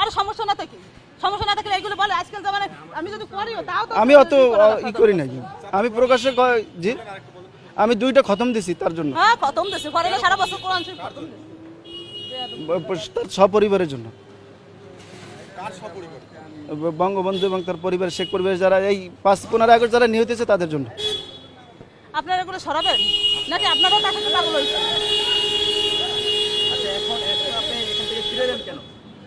আর সমস্যা না থাকে সমস্যা না থাকলে এগুলো বলে আজকাল জামানে আমি যদি করিও তাও তো আমি অত ই করি নাই। আমি প্রকাশ্যে জি? আমি দুইটা খতম দিছি তার জন্য। হ্যাঁ খতম দেশে ঘরে সারা বছর কোরআন শরীফ খতম দিছে। তার সপরিবারের জন্য। কার সপরিবার? বঙ্গবন্ধু এবং তার পরিবার শেখ পরিবার যারা এই পাঁচ পনেরো আগস্ট যারা নিহত হয়েছে তাদের জন্য। আপনারা এগুলো সরাবেন? নাকি আপনারাও তার সাথে পাগল হয়েছে আচ্ছা এখন এখন আপনি এখান থেকে ফিরে এলেন কেন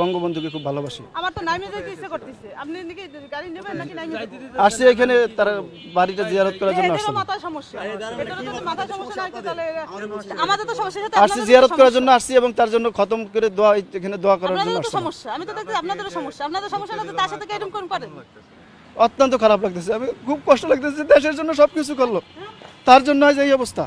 বঙ্গবন্ধুকে খুব ভালোবাসি। আমার তো নাইমে যেতে ইচ্ছে করতেছে। আপনি নাকি গাড়ি নেবেন নাকি নাইমে যেতে এখানে তার বাড়িটা জিয়ারত করার জন্য আসছি সমস্যা। এদেরও যদি মাথায় সমস্যা না তাহলে আমাদের তো সমস্যা সাথে আসছি জিয়ারত করার জন্য আসছি এবং তার জন্য খতম করে দোয়া এখানে দোয়া করার জন্য আপনাদেরও সমস্যা আমি তো দেখছি আপনাদেরও সমস্যা। আপনাদের সমস্যা না তার সাথে এরকম কোন পারেন। অত্যন্ত খারাপ লাগতেছে। আমি খুব কষ্ট লাগতেছে দেশের জন্য সবকিছু করল। তার জন্য আজ এই অবস্থা।